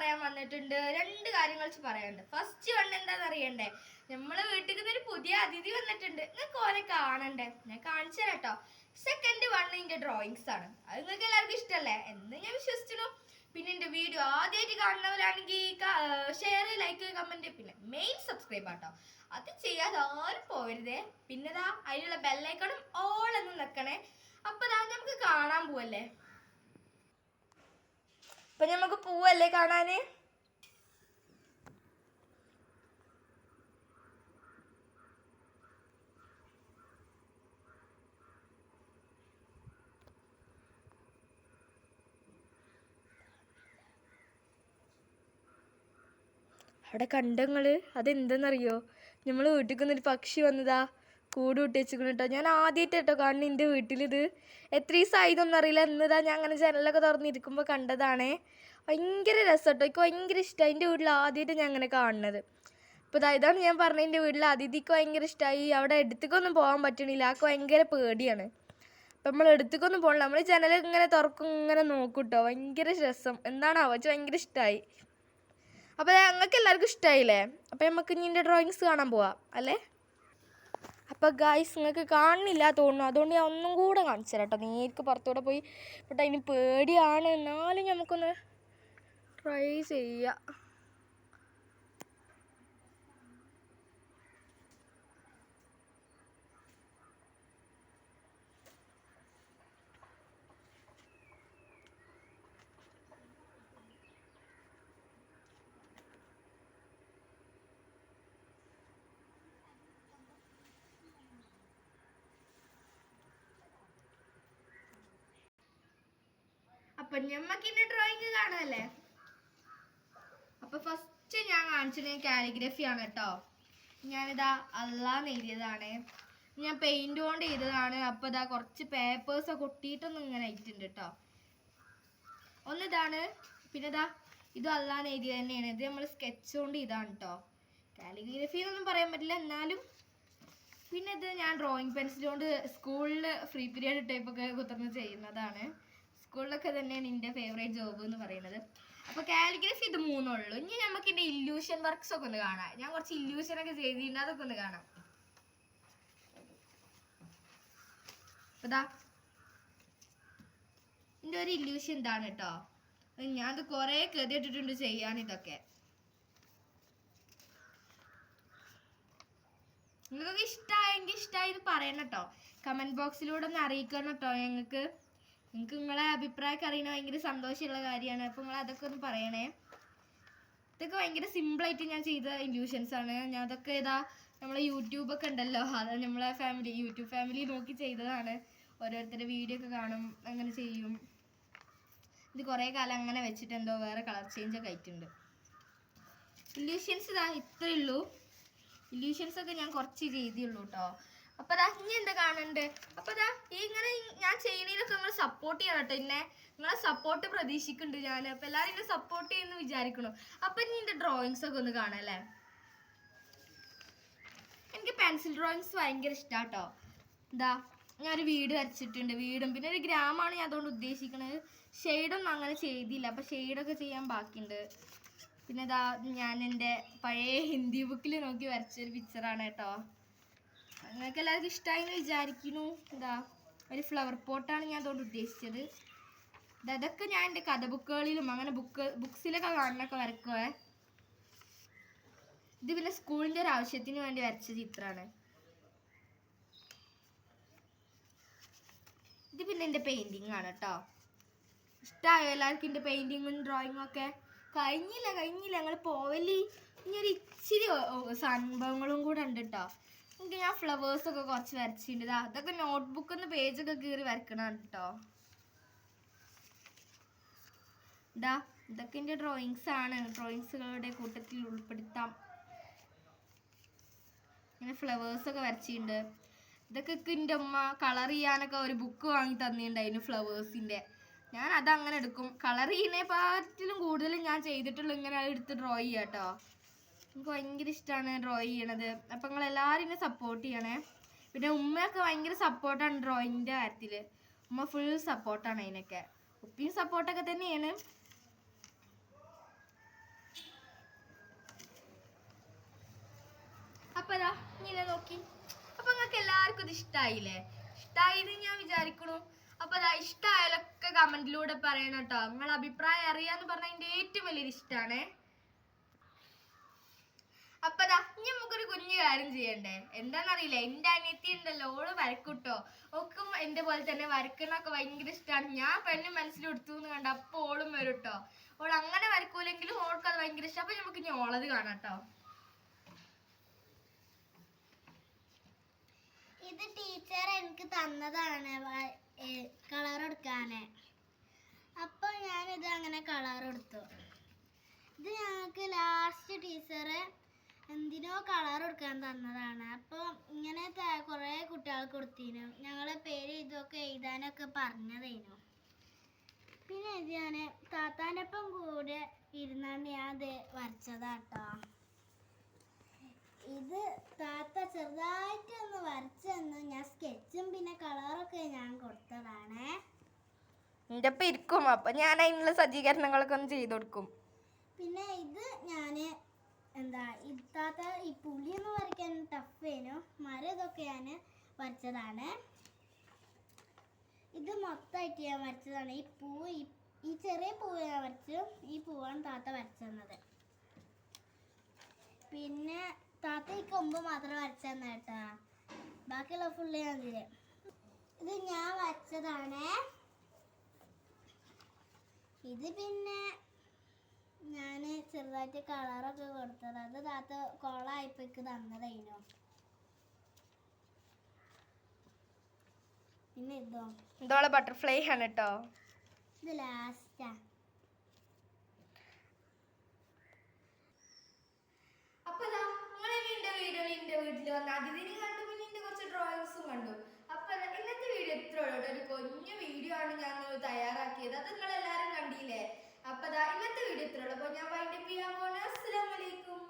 പറയാൻ വന്നിട്ടുണ്ട്. രണ്ട് കാര്യങ്ങൾ വെച്ച് പറയാനുണ്ട്. ഫസ്റ്റ് വൺ എന്താന്ന് അറിയണ്ടേ? നമ്മളെ വീട്ടിൽ നിന്ന് ഒരു പുതിയ അതിഥി വന്നിട്ടുണ്ട്. നിങ്ങൾക്ക് ഓനെ കാണണ്ടേ? ഞാൻ കാണിച്ചു തരാം കേട്ടോ സെക്കൻഡ് വൺ എന്റെ ഡ്രോയിങ്സ് ആണ്. അത് നിങ്ങൾക്ക് എല്ലാവർക്കും ഇഷ്ടമല്ലേ എന്ന് ഞാൻ വിശ്വസിച്ചു പിന്നെ എന്റെ വീഡിയോ ആദ്യമായിട്ട് കാണുന്നവരാണെങ്കിൽ ഷെയർ ലൈക്ക് കമന്റ് പിന്നെ മെയിൻ സബ്സ്ക്രൈബ് ആട്ടോ അത് ചെയ്യാതെ ആരും പോരുതേ പിന്നെ അതിനുള്ള ബെല്ലൈക്കണും ഓൾ എന്ന് നിൽക്കണേ അപ്പൊ ദാ നമുക്ക് കാണാൻ പോവല്ലേ? അപ്പൊ നമുക്ക് പോവല്ലേ കാണാന്? അവിടെ കണ്ടങ്ങൾ അതെന്തെന്നറിയോ? നമ്മൾ വീട്ടിൽ നിന്നൊരു പക്ഷി വന്നതാ. കൂട് വിട്ട് വെച്ചിരിക്കുന്നു കേട്ടോ. ഞാൻ ആദ്യമായിട്ട് കേട്ടോ കാണുന്ന എന്റെ വീട്ടിലിത്. എത്ര ദിവസമായി ഇതൊന്നും അറിയില്ല. എന്നതാ ഞാൻ അങ്ങനെ ജനലൊക്കെ തുറന്നിരിക്കുമ്പോൾ കണ്ടതാണേ. ഭയങ്കര രസം കേട്ടോ എനിക്ക് ഭയങ്കര ഇഷ്ടമായി എന്റെ വീട്ടിൽ ആദ്യമായിട്ട് ഞാൻ അങ്ങനെ കാണുന്നത്. അപ്പോൾ ഇതാണ് ഞാൻ പറഞ്ഞത് എന്റെ വീട്ടിൽ അതിഥിക്ക് ഭയങ്കര ഇഷ്ടമായി അവിടെ അടുത്തേക്കൊന്നും പോകാൻ പറ്റണില്ല. ആൾക്ക് ഭയങ്കര പേടിയാണ്. അപ്പം നമ്മൾ എടുത്തേക്കൊന്നും പോകണില്ല നമ്മൾ ജനൽ ഇങ്ങനെ തുറക്കും ഇങ്ങനെ നോക്കും കേട്ടോ ഭയങ്കര രസം. എന്താണ് വെച്ച് ഭയങ്കര ഇഷ്ടമായി അപ്പോൾ ഞങ്ങൾക്ക് എല്ലാവർക്കും ഇഷ്ടമായില്ലേ അപ്പോൾ നമുക്ക് ഇനി എന്റെ ഡ്രോയിങ്സ് കാണാൻ പോവാം. അല്ലേ? അപ്പോൾ ഗായ്സ് നിങ്ങൾക്ക് കാണുന്നില്ല തോന്നുന്നു. അതുകൊണ്ട് ഞാൻ ഒന്നും കൂടെ കാണിച്ചു തരാം കേട്ടോ. നേരിക്ക് പുറത്തൂടെ പോയി ബട്ട് ഇനി പേടിയാണ്. എന്നാലും നമുക്കൊന്ന് ട്രൈ ചെയ്യാം. അപ്പൊ ഞമ്മക്കിന്റെ ഡ്രോയിങ് കാണാല്ലേ? അപ്പൊ ഫസ്റ്റ് ഞാൻ കാണിച്ചത് കാലിഗ്രഫി ആണ് കേട്ടോ. ഞാനിതാ അല്ലാന്ന് എഴുതിയതാണ്. ഞാൻ പെയിന്റ് കൊണ്ട് ചെയ്തതാണ് അപ്പൊ ഇതാ കുറച്ച് പേപ്പേഴ്സ് ഒക്കെ ഒട്ടിയിട്ടൊന്നും ഇങ്ങനെ ആയിട്ടുണ്ട് കേട്ടോ. ഒന്നിതാണ് പിന്നെ ഇതാ ഇതും അല്ലാന്ന് എഴുതിയത് തന്നെയാണ്. ഇത് നമ്മൾ സ്കെച്ച് കൊണ്ട് ഇതാണ് കേട്ടോ. കാലിഗ്രഫി എന്നൊന്നും പറയാൻ പറ്റില്ല. എന്നാലും പിന്നെ ഇത് ഞാൻ ഡ്രോയിങ് പെൻസിൽ കൊണ്ട് സ്കൂളിൽ ഫ്രീ പീരീഡ് ടൈപ്പൊക്കെ കുത്തിർന്ന് ചെയ്യുന്നതാണ്. സ്കൂളിലൊക്കെ തന്നെയാണ് എന്റെ ഫേവറേറ്റ് ജോബ് എന്ന് പറയുന്നത്. അപ്പോൾ കാലിഗ്രഫി ഇത് മൂന്നുള്ളൂ. ഇനി നമുക്ക് എന്റെ ഇല്യൂഷൻ വർക്ക്സ് ഒക്കെ ഒന്ന് കാണാം. ഞാൻ കുറച്ച് ഇല്യൂഷൻ ഒക്കെ ചെയ്തിട്ടുണ്ട് അതൊക്കെ ഒന്ന് കാണാം. ദാ എന്റെ ഒരു ഇല്യൂഷൻ ഇതാണ് കേട്ടോ. ഞാനത് കുറേ കെതിയിട്ടിട്ടുണ്ട് ചെയ്യാൻ ഇതൊക്കെ. നിങ്ങൾക്കൊക്കെ ഇഷ്ടമായെങ്കിൽ ഇഷ്ടമായി എന്ന് പറയണം കേട്ടോ. കമന്റ് ബോക്സിലൂടെ ഒന്ന് അറിയിക്കണം കേട്ടോ ഞങ്ങൾക്ക്. നിങ്ങൾക്ക് നിങ്ങളെ അഭിപ്രായമൊക്കെ അറിയണ ഭയങ്കര സന്തോഷമുള്ള കാര്യമാണ്. അപ്പോൾ നിങ്ങൾ അതൊക്കെ ഒന്ന് പറയണേ. ഇതൊക്കെ ഭയങ്കര സിമ്പിളായിട്ട് ഞാൻ ചെയ്ത ഇല്യൂഷൻസ് ആണ്. ഞാൻ അതൊക്കെ ഇതാ നമ്മളെ യൂട്യൂബൊക്കെ ഉണ്ടല്ലോ അത് നമ്മളെ ഫാമിലി യൂട്യൂബ് ഫാമിലി നോക്കി ചെയ്തതാണ്. ഓരോരുത്തരുടെ വീഡിയോ ഒക്കെ കാണും അങ്ങനെ ചെയ്യും. ഇത് കുറേ കാലം അങ്ങനെ വെച്ചിട്ട് എന്തോ വേറെ കളർ ചേഞ്ച് ഒക്കെ ആയിട്ടുണ്ട്. ഇല്യൂഷൻസ് ഇതാ ഇത്രയേ ഉള്ളൂ. ഇല്യൂഷൻസ് ഒക്കെ ഞാൻ കുറച്ച് ചെയ്തിയുള്ളൂ കേട്ടോ അപ്പൊ ദാ ഇനി എന്താ കാണണ്ട്? അപ്പൊ ദാ ഈ ഇങ്ങനെ ഞാൻ ചെയ്യണേലൊക്കെ നിങ്ങൾ സപ്പോർട്ട് ചെയ്യണം കേട്ടോ എന്നെ നിങ്ങളെ സപ്പോർട്ട് പ്രതീക്ഷിക്കുന്നുണ്ട് ഞാൻ അപ്പൊ എല്ലാവരും എന്നെ സപ്പോർട്ട് ചെയ്യുന്നു വിചാരിക്കണു അപ്പൊ ഇനി എന്റെ ഡ്രോയിങ്സ് ഒക്കെ ഒന്ന് കാണാല്ലേ എനിക്ക് പെൻസിൽ ഡ്രോയിങ്സ് ഭയങ്കര ഇഷ്ടാട്ടോ എന്താ ഞാനൊരു വീട് വരച്ചിട്ടുണ്ട്. വീടും പിന്നെ ഒരു ഗ്രാമമാണ് ഞാൻ അതുകൊണ്ട് ഉദ്ദേശിക്കുന്നത് ഷെയ്ഡൊന്നും അങ്ങനെ ചെയ്തില്ല. അപ്പൊ ഷെയ്ഡൊക്കെ ചെയ്യാൻ ബാക്കിയുണ്ട്. പിന്നെ ഇതാ ഞാൻ എന്റെ പഴയ ഹിന്ദി ബുക്കിൽ നോക്കി വരച്ചൊരു പിക്ചറാണ് കേട്ടോ. നിങ്ങൾക്ക് എല്ലാവർക്കും ഇഷ്ടമായി എന്ന് വിചാരിക്കുന്നു. എന്താ ഒരു ഫ്ലവർ പോട്ടാണ് ഞാൻ അതുകൊണ്ട് ഉദ്ദേശിച്ചത്. ഇതൊക്കെ ഞാൻ എന്റെ കഥ ബുക്കുകളിലും അങ്ങനെ ബുക്ക് ബുക്സിലൊക്കെ കാണുന്നൊക്കെ വരക്കുവേ. ഇത് പിന്നെ സ്കൂളിന്റെ ഒരു ആവശ്യത്തിന് വേണ്ടി വരച്ച ചിത്രമാണ്. ഇത് പിന്നെ എന്റെ പെയിന്റിങ് ആണ് കേട്ടോ ഇഷ്ടമായോ എല്ലാവർക്കും എന്റെ പെയിന്റിങ്ങും ഡ്രോയിങ്ങും ഒക്കെ? കഴിഞ്ഞില്ല കഴിഞ്ഞില്ല. ഞങ്ങൾ പോവല്ലേ ഇനി ഒരു ഇച്ചിരി സംഭവങ്ങളും കൂടെ ഉണ്ട് കേട്ടോ എനിക്ക് ഞാൻ ഫ്ലവേഴ്സ് ഒക്കെ കുറച്ച് വരച്ചിട്ടുണ്ട്. അതൊക്കെ നോട്ട്ബുക്കിൽ നിന്ന് പേജൊക്കെ കീറി വരക്കണം കേട്ടോ ഇതാ ഇതൊക്കെ എന്റെ ഡ്രോയിങ്സ് ആണ്. ഡ്രോയിങ്സുകളുടെ കൂട്ടത്തിൽ ഉൾപ്പെടുത്താം. ഇങ്ങനെ ഫ്ലവേഴ്സ് ഒക്കെ വരച്ചിട്ടുണ്ട്. ഇതൊക്കെ എന്റെ ഉമ്മ കളർ ചെയ്യാനൊക്കെ ഒരു ബുക്ക് വാങ്ങി തന്നിട്ടുണ്ടായിരുന്നു ഫ്ലവേഴ്സിന്റെ ഞാൻ അതങ്ങനെ എടുക്കും. കളർ ചെയ്യുന്ന ചെയ്യുന്നതിനെക്കാട്ടിലും കൂടുതലും ഞാൻ ചെയ്തിട്ടുള്ളൂ ഇങ്ങനെ എടുത്ത് ഡ്രോ ചെയ്യാം കേട്ടോ എനിക്ക് ഭയങ്കര ഇഷ്ടമാണ് ഡ്രോ ചെയ്യണത്. അപ്പം നിങ്ങൾ എല്ലാവരും എന്നെ സപ്പോർട്ട് ചെയ്യണേ. പിന്നെ ഉമ്മയൊക്കെ ഭയങ്കര സപ്പോർട്ടാണ് ഡ്രോയിങ്ങിന്റെ കാര്യത്തിൽ ഉമ്മ ഫുൾ സപ്പോർട്ടാണ് അതിനൊക്കെ ഉപ്പിയും സപ്പോർട്ടൊക്കെ തന്നെയാണ്. അപ്പം അതാ ഇങ്ങനെ നോക്കി. അപ്പം നിങ്ങൾക്ക് എല്ലാവർക്കും ഇത് ഇഷ്ടമായില്ലേ ഇഷ്ടമായിന്ന് ഞാൻ വിചാരിക്കണു. അപ്പം അതാ ഇഷ്ടമായാലൊക്കെ കമന്റിലൂടെ പറയണം കേട്ടോ നിങ്ങളെ അഭിപ്രായം അറിയാന്ന് പറഞ്ഞാൽ എന്റെ ഏറ്റവും വലിയൊരു ഇഷ്ടമാണേ അപ്പൊ ദാ ഇനി നമുക്കൊരു കുഞ്ഞു കാര്യം ചെയ്യണ്ടേ. എന്താണെന്നറിയില്ല എന്റെ അനിയത്തി ഉണ്ടല്ലോ ഓൾ വരക്കൂട്ടോ. ഓക്കും എന്റെ പോലെ തന്നെ വരക്കണൊക്കെ ഭയങ്കര ഇഷ്ടമാണ് ഞാൻ പെണ്ണ് മനസ്സിൽ എടുത്തു എന്ന് കണ്ട അപ്പൊ ഓളും വരും കേട്ടോ ഓൾ അങ്ങനെ വരക്കൂലെങ്കിലും ഓൾക്ക് അത് ഭയങ്കര ഇഷ്ടം. അപ്പൊ നമുക്ക് ഇനി ഓളത് കാണാം കേട്ടോ ഇത് ടീച്ചർ എനിക്ക് തന്നതാണ് കളർ എടുക്കാനേ. അപ്പൊ ഞാനിത് അങ്ങനെ കളർ എടുത്തു. ഇത് ഞങ്ങൾക്ക് ലാസ്റ്റ് ടീച്ചർ എന്തിനോ കളർ കൊടുക്കാൻ തന്നതാണ്. അപ്പോൾ ഇങ്ങനെ കുറേ കുട്ടികൾക്ക് കൊടുത്തിനു. ഞങ്ങളെ പേര് ഇതൊക്കെ എഴുതാനൊക്കെ പറഞ്ഞതേനു. പിന്നെ ഇത് ഞാൻ കൂടെ ഇരുന്നാണ്ട് ഞാൻ ഇത് വരച്ചതാട്ടോ. ഇത് താത്ത ചെറുതായിട്ടൊന്ന് വരച്ചെന്ന് ഞാൻ സ്കെച്ചും പിന്നെ കളറൊക്കെ ഞാൻ കൊടുത്തതാണ്. എന്റെ ഒപ്പം ഇരിക്കും. അപ്പൊ ഞാൻ അതിനുള്ള സജ്ജീകരണങ്ങളൊക്കെ ഒന്ന് ചെയ്തു കൊടുക്കും. എന്താ ഇത്താത്ത ഈ പുളിയൊന്നും വരയ്ക്കാൻ ടഫേനു മരം ഇതൊക്കെ ഞാൻ വരച്ചതാണ്. ഇത് മൊത്തമായിട്ട് ഞാൻ വരച്ചതാണ്. ഈ പൂ ഈ- ചെറിയ പൂവ് ഞാൻ വരച്ചു. ഈ പൂവാണ് താത്ത വരച്ചു തന്നത്. പിന്നെ താത്ത ഈ കൊമ്പ് മാത്രം വരച്ചു തന്ന കേട്ടാ. ബാക്കിയുള്ള ഫുള്ള് ഞാൻ ഇതിൽ. ഇത് ഞാൻ വരച്ചതാണ്. ഇത് പിന്നെ ഞാൻ ചെറുതായിട്ട് കളറൊക്കെ കൊടുത്തത് അത് താത്ത കോളായപ്പോക്ക് തന്നതായിരുന്നു പിന്നെ ഇതോ? ഇതോളെ ബട്ടർഫ്ലൈ ആണ് കേട്ടോ ഇത് ലാസ്റ്റാ അപ്പൊ ദാ നിങ്ങൾ വീഡിയോ എന്റെ വീട്ടിൽ വന്ന അതിഥിനെ കണ്ടു പിന്നെ എന്റെ കുറച്ച് ഡ്രോയിങ്സും കണ്ടു. അപ്പൊ ഇന്നത്തെ വീഡിയോ എത്ര ഉള്ളൂ ഒരു കുഞ്ഞു വീഡിയോ ആണ് ഞാൻ തയ്യാറാക്കിയത്. അത് നിങ്ങൾ എല്ലാരും കണ്ടില്ലേ? അപ്പൊ ഇന്നത്തെ വീഡിയോ ഇത്രേ ഉള്ളൂ അപ്പൊ ഞാൻ വൈൻഡപ്പ് ചെയ്യാൻ പോണ അസ്സലാമലൈക്കും